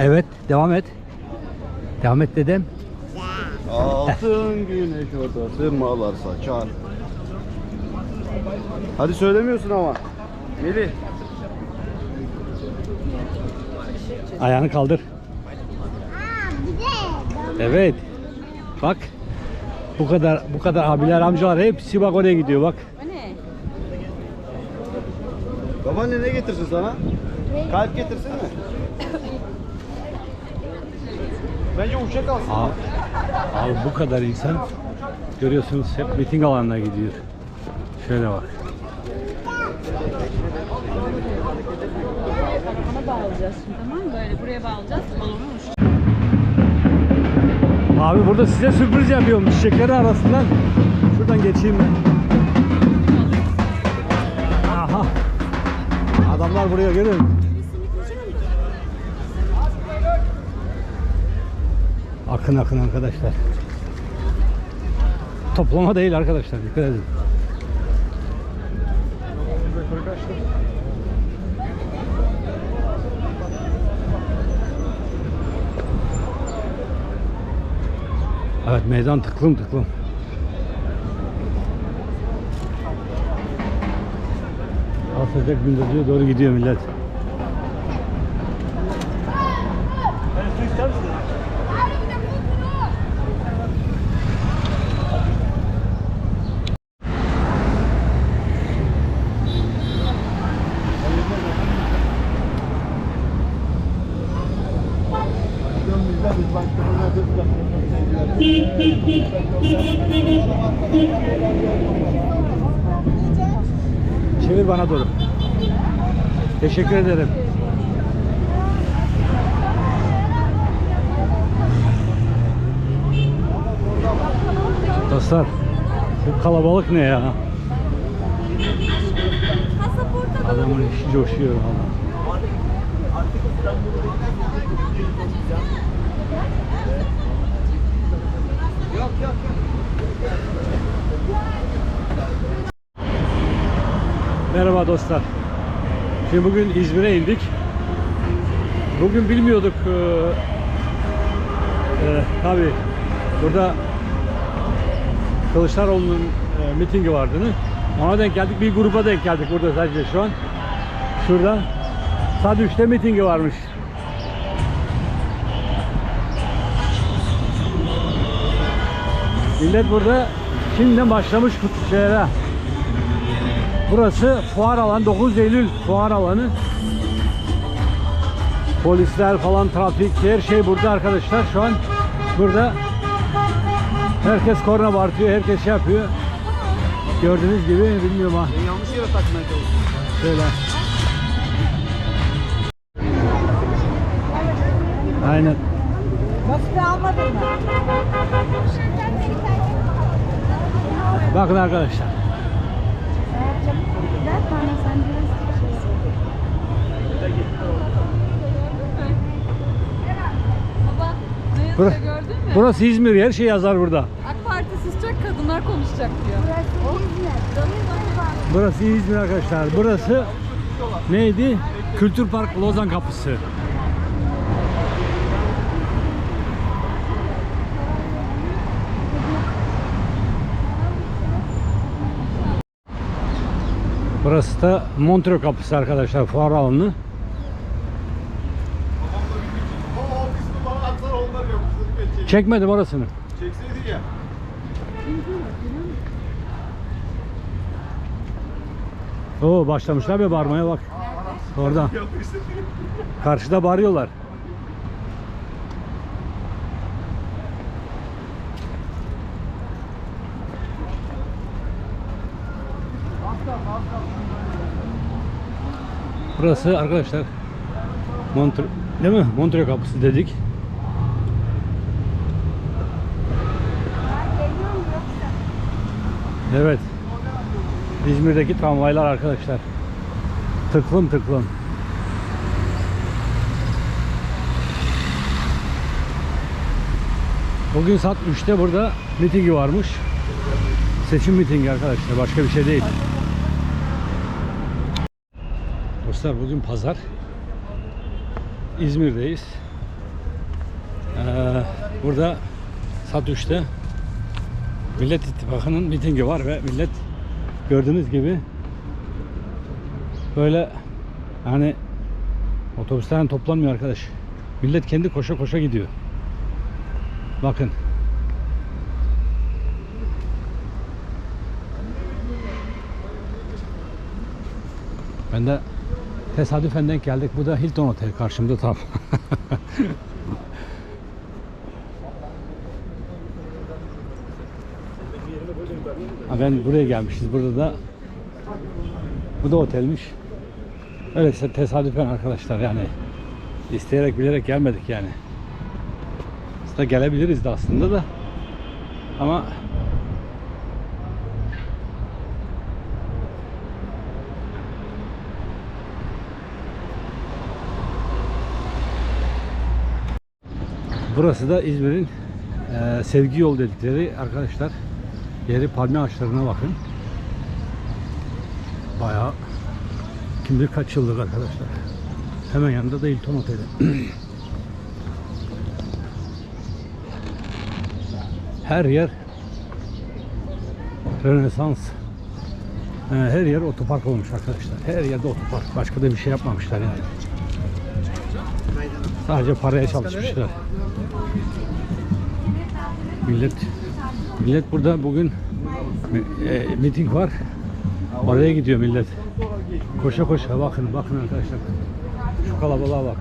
Evet, devam et. Devam et dedem. Altın güneş orada sırmalar saçar. Hadi söylemiyorsun ama. Melih. Ayağını kaldır. Evet. Bak. Bu kadar bu kadar abiler amcalar hepsi bak oraya gidiyor bak. O ne? Babaanne ne getirsin sana? Kalp getirsin mi? Bence uçak alsın. Abi, abi bu kadar insan görüyorsunuz hep miting alanına gidiyor. Şöyle bak. Ona bağlayacağız şimdi tamam mı? Böyle buraya bağlayacağız. Balonu uçacak. Abi burada size sürpriz yapıyorum çiçekleri arasından. Şuradan geçeyim ben. Aha. Adamlar buraya görün. Akın akın arkadaşlar. Toplama değil arkadaşlar dikkat edin. Evet meydan tıklım tıklım. Asacak gündüzüye doğru gidiyor millet. Çevir bana doğru. Teşekkür ederim. Dostlar, bu kalabalık ne ya? Adamın işi coşuyor valla. Merhaba dostlar. Şimdi bugün İzmir'e indik. Bugün bilmiyorduk. E, e, tabii burada Kılıçdaroğlu'nun e, mitingi vardığını. Ona denk geldik. Bir gruba denk geldik burada sadece şu an. Şurada. Saat 3'te mitingi varmış. Millet burada şimdiden başlamış şeylere. Burası fuar alanı 9 Eylül fuar alanı. Polisler falan trafik her şey burada arkadaşlar. Şu an burada herkes korna bağırtıyor, herkes şey yapıyor. Gördüğünüz gibi bilmiyorum ha. Sen yanlış yere takmaya çalışıyorsun. Şöyle. Aynen. Maske almadın mı? Bakın arkadaşlar. Ver bana sen biraz şey söyle. Baba ne Bura- yazıyor gördün mü? Burası İzmir. Her şey yazar burada. AK Parti susacak kadınlar konuşacak diyor. Burası İzmir. Burası İzmir arkadaşlar. Burası neydi? Kültür Park Lozan Kapısı. Burası da Montreux Kapısı arkadaşlar. Fuar alanı. Çekmedim orasını. Çekseydin ya. Oo başlamışlar bir bağırmaya bak. Orada. Karşıda bağırıyorlar. Burası arkadaşlar Montre değil mi? Montre kapısı dedik. Evet. İzmir'deki tramvaylar arkadaşlar. Tıklım tıklım. Bugün saat 3'te burada mitingi varmış. Seçim mitingi arkadaşlar. Başka bir şey değil. Dostlar bugün pazar. İzmir'deyiz. Ee, burada saat 3'te Millet İttifakı'nın mitingi var ve millet gördüğünüz gibi böyle yani otobüslerden toplanmıyor arkadaş. Millet kendi koşa koşa gidiyor. Bakın. Ben de tesadüfen denk geldik. Bu da Hilton Otel karşımda tam. Ben buraya gelmişiz. Burada da bu da otelmiş. Öyleyse tesadüfen arkadaşlar yani isteyerek bilerek gelmedik yani. Aslında gelebiliriz de aslında da ama Burası da İzmir'in eee, sevgi yol dedikleri arkadaşlar. Yeri palmiye ağaçlarına bakın. Bayağı kim bilir kaç yıllık arkadaşlar. Hemen yanında da Hilton Oteli. Her yer Rönesans. Ee, Her yer otopark olmuş arkadaşlar. Her yerde otopark. Başka da bir şey yapmamışlar yani. Sadece paraya çalışmışlar. Millet millet burada bugün e, miting var. Oraya gidiyor millet. Koşa koşa bakın bakın arkadaşlar. Şu kalabalığa bak.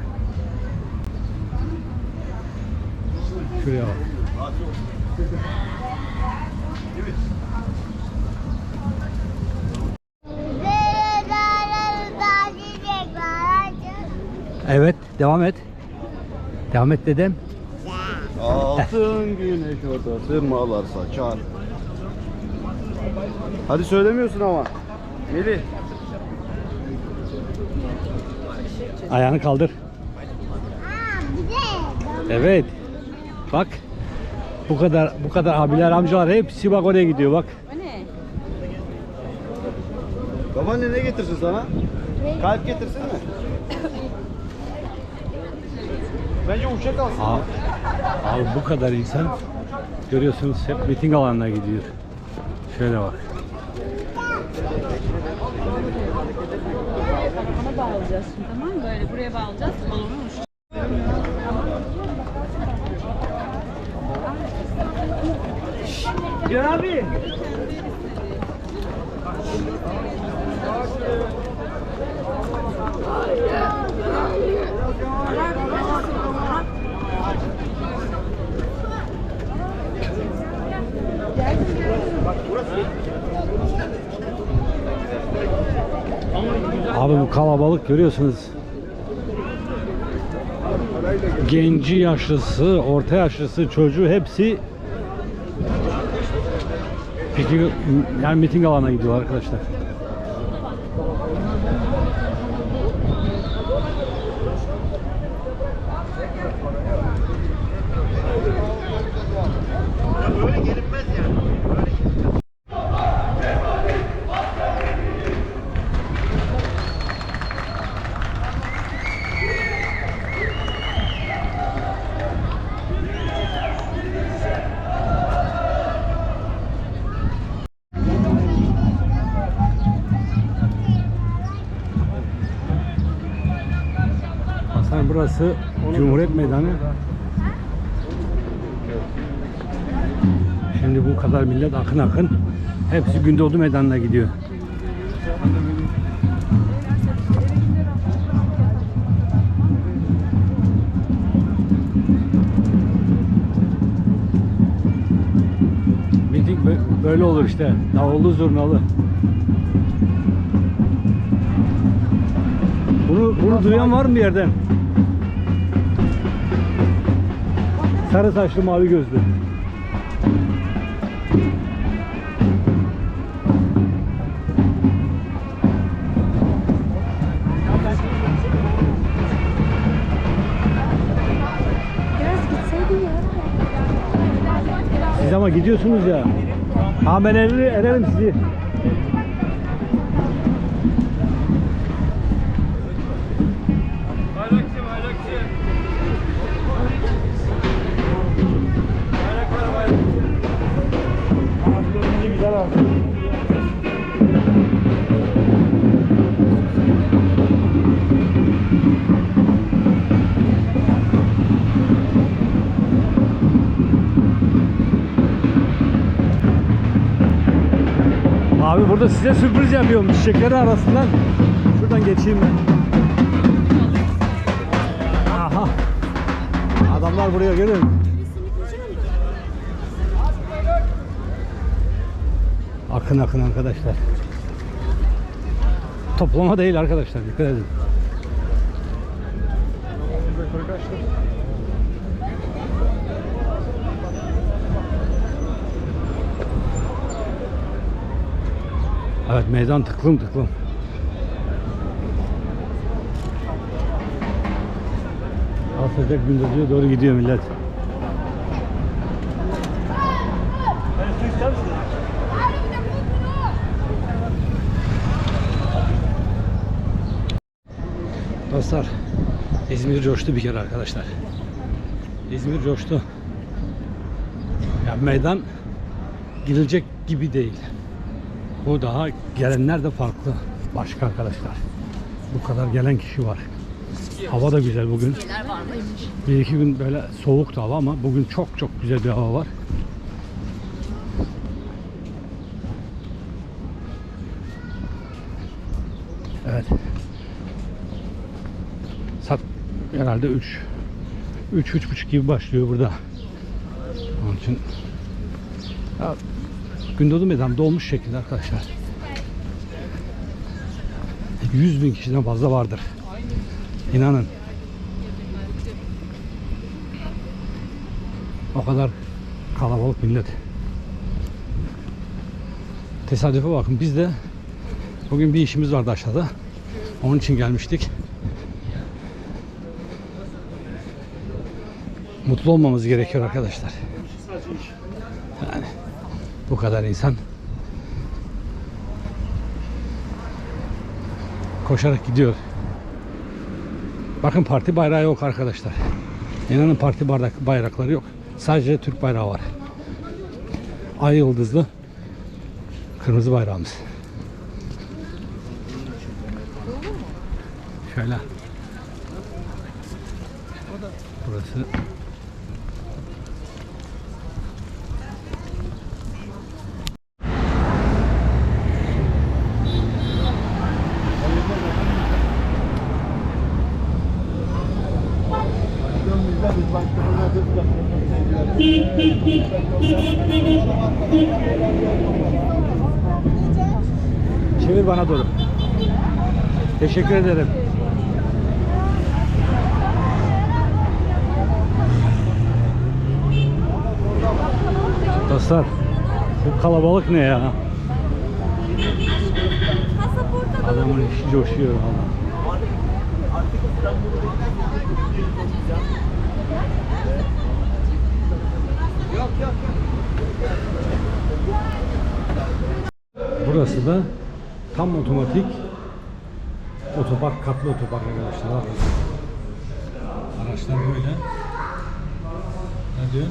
Şuraya bak. Evet devam et. Devam et dedem. Altın güneş orada sırmalar saçar. Hadi söylemiyorsun ama. Melih. Ayağını kaldır. Evet. Bak. Bu kadar bu kadar abiler amcalar hepsi bak oraya gidiyor bak. O ne? Babaanne ne getirsin sana? Kalp getirsin mi? Bence uçak alsın. Abi, abi bu kadar insan görüyorsunuz hep miting alanına gidiyor. Şöyle bak. Balona bağlayacağız şimdi tamam mı? Böyle buraya bağlayacağız. Balonu uçacak. Abi bu kalabalık görüyorsunuz. Genci yaşlısı, orta yaşlısı, çocuğu hepsi miting, yani miting alanına gidiyor arkadaşlar. Cumhuriyet Meydanı. Şimdi bu kadar millet akın akın hepsi Gündoğdu Meydanı'na gidiyor. Miting bö- böyle olur işte. Davullu zurnalı. Bunu, bunu duyan var mı bir yerden? Sarı saçlı mavi gözlü. Siz ama gidiyorsunuz ya. Ha ben ererim sizi. Orada size sürpriz yapıyorum çiçekleri arasından. Şuradan geçeyim ben. Aha. Adamlar buraya gelin. Akın akın arkadaşlar. Toplama değil arkadaşlar dikkat edin. Evet meydan tıklım tıklım. Asacak gündüzüye doğru gidiyor millet. Dostlar İzmir coştu bir kere arkadaşlar. İzmir coştu. Ya meydan gidilecek gibi değil. Bu daha gelenler de farklı. Başka arkadaşlar. Bu kadar gelen kişi var. Hava da güzel bugün. Bir iki gün böyle soğuktu hava ama bugün çok çok güzel bir hava var. Evet. Saat herhalde 3 3 üç buçuk gibi başlıyor burada. Onun için Gündoğdu Meydan dolmuş şekilde arkadaşlar. 100 bin kişiden fazla vardır. İnanın. O kadar kalabalık millet. Tesadüfe bakın biz de bugün bir işimiz vardı aşağıda. Onun için gelmiştik. Mutlu olmamız gerekiyor arkadaşlar. Bu kadar insan koşarak gidiyor. Bakın parti bayrağı yok arkadaşlar. İnanın parti bayrak, bayrakları yok. Sadece Türk bayrağı var. Ay yıldızlı kırmızı bayrağımız. Şöyle. Burası Çevir bana doğru. Teşekkür ederim. Dostlar, bu kalabalık ne ya? Adamın işi coşuyor valla. Burası da tam otomatik otopark, katlı otopark arkadaşlar. Bakın. Araçlar böyle. Ne diyor?